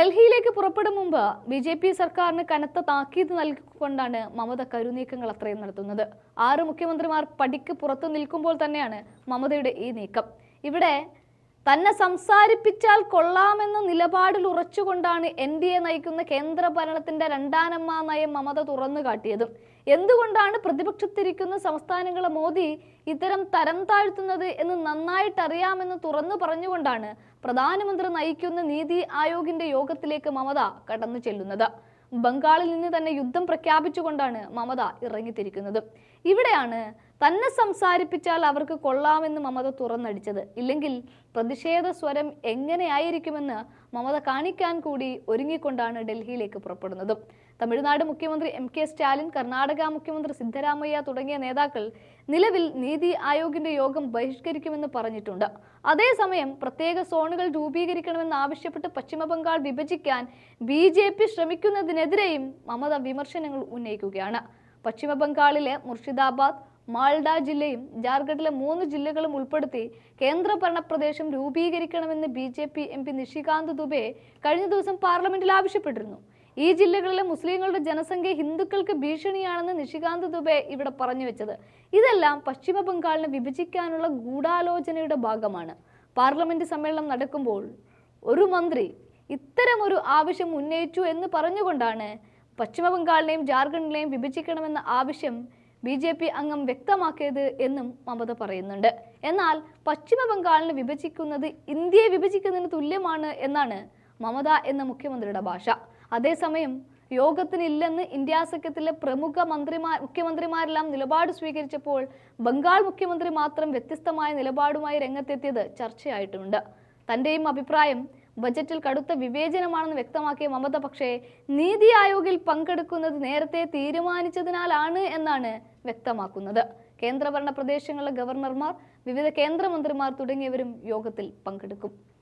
ഡൽഹിയിലേക്ക് പുറപ്പെടും മുമ്പ് ബി ജെ പി സർക്കാരിന് കനത്ത താക്കീത് നൽകിക്കൊണ്ടാണ് മമത കരുനീക്കങ്ങൾ അത്രയും നടത്തുന്നത്. ആറ് മുഖ്യമന്ത്രിമാർ പടിക്ക് പുറത്തു നിൽക്കുമ്പോൾ തന്നെയാണ് മമതയുടെ ഈ നീക്കം. ഇവിടെ തന്നെ സംസാരിപ്പിച്ചാൽ കൊള്ളാമെന്ന നിലപാടിൽ ഉറച്ചുകൊണ്ടാണ് എൻ ഡി എ നയിക്കുന്ന കേന്ദ്ര ഭരണത്തിന്റെ രണ്ടാനമ്മ നയം മമത തുറന്നു കാട്ടിയതും. എന്തുകൊണ്ടാണ് പ്രതിപക്ഷത്തിരിക്കുന്ന സംസ്ഥാനങ്ങളെ മോദി ഇത്തരം തരം താഴ്ത്തുന്നത് എന്ന് നന്നായിട്ട് അറിയാമെന്ന് തുറന്നു പറഞ്ഞുകൊണ്ടാണ് പ്രധാനമന്ത്രി നയിക്കുന്ന നീതി ആയോഗിന്റെ യോഗത്തിലേക്ക് മമത കടന്നു ചെല്ലുന്നത്. ബംഗാളിൽ നിന്ന് തന്നെ യുദ്ധം പ്രഖ്യാപിച്ചുകൊണ്ടാണ് മമത ഇറങ്ങിത്തിരിക്കുന്നത്. ഇവിടെയാണ് തന്നെ സംസാരിപ്പിച്ചാൽ അവർക്ക് കൊള്ളാമെന്ന് മമത തുറന്നടിച്ചത്. ഇല്ലെങ്കിൽ പ്രതിഷേധ സ്വരം എങ്ങനെയായിരിക്കുമെന്ന് മമത കാണിക്കാൻ കൂടി ഒരുങ്ങിക്കൊണ്ടാണ് ഡൽഹിയിലേക്ക് പുറപ്പെടുന്നത്. തമിഴ്നാട് മുഖ്യമന്ത്രി എം കെ സ്റ്റാലിൻ കർണാടക മുഖ്യമന്ത്രി സിദ്ധരാമയ്യ തുടങ്ങിയ നേതാക്കൾ നിലവിൽ നീതി ആയോഗിന്റെ യോഗം ബഹിഷ്കരിക്കുമെന്ന് പറഞ്ഞിട്ടുണ്ട്. അതേസമയം പ്രത്യേക സോണുകൾ രൂപീകരിക്കണമെന്ന് ആവശ്യപ്പെട്ട് പശ്ചിമബംഗാൾ വിഭജിക്കാൻ ബി ജെ പി ശ്രമിക്കുന്നതിനെതിരെയും മമത വിമർശനങ്ങൾ ഉന്നയിക്കുകയാണ്. പശ്ചിമബംഗാളിലെ മുർഷിദാബാദ് മാൾഡ ജില്ലയും ജാർഖണ്ഡിലെ മൂന്ന് ജില്ലകളും ഉൾപ്പെടുത്തി കേന്ദ്രഭരണ പ്രദേശം രൂപീകരിക്കണമെന്ന് B J P M P Nishikant Dubey കഴിഞ്ഞ ദിവസം പാർലമെന്റിൽ ആവശ്യപ്പെട്ടിരുന്നു. ഈ ജില്ലകളിലെ മുസ്ലിങ്ങളുടെ ജനസംഖ്യ ഹിന്ദുക്കൾക്ക് ഭീഷണിയാണെന്ന് നിഷികാന്ത് ദുബെ ഇവിടെ പറഞ്ഞു വെച്ചത്. ഇതെല്ലാം പശ്ചിമ ബംഗാളിനെ വിഭജിക്കാനുള്ള ഗൂഢാലോചനയുടെ ഭാഗമാണ്. പാർലമെന്റ് സമ്മേളനം നടക്കുമ്പോൾ ഒരു മന്ത്രി ഇത്തരമൊരു ആവശ്യം ഉന്നയിച്ചു എന്ന് പറഞ്ഞുകൊണ്ടാണ് പശ്ചിമ ബംഗാളിനെയും ജാർഖണ്ഡിനെയും വിഭജിക്കണമെന്ന ആവശ്യം ബി ജെ പി അംഗം വ്യക്തമാക്കിയത് എന്നും മമത പറയുന്നുണ്ട്. എന്നാൽ പശ്ചിമ ബംഗാളിനെ വിഭജിക്കുന്നത് ഇന്ത്യയെ വിഭജിക്കുന്നതിന് തുല്യമാണ് എന്നാണ് മമത എന്ന മുഖ്യമന്ത്രിയുടെ ഭാഷ. അതേസമയം യോഗത്തിനില്ലെന്ന് ഇന്ത്യ സഖ്യത്തിലെ പ്രമുഖ മന്ത്രിമാർ മുഖ്യമന്ത്രിമാരെല്ലാം നിലപാട് സ്വീകരിച്ചപ്പോൾ ബംഗാൾ മുഖ്യമന്ത്രി മാത്രം വ്യത്യസ്തമായ നിലപാടുമായി രംഗത്തെത്തിയത് ചർച്ചയായിട്ടുണ്ട്. തന്റെയും അഭിപ്രായം ബജറ്റിൽ കടുത്ത വിവേചനമാണെന്ന് വ്യക്തമാക്കിയ മമത പക്ഷേ നീതി ആയോഗിൽ പങ്കെടുക്കുന്നത് നേരത്തെ തീരുമാനിച്ചതിനാലാണ് എന്നാണ് വ്യക്തമാക്കുന്നത്. കേന്ദ്രഭരണ പ്രദേശങ്ങളിലെ ഗവർണർമാർ വിവിധ കേന്ദ്രമന്ത്രിമാർ തുടങ്ങിയവരും യോഗത്തിൽ പങ്കെടുക്കും.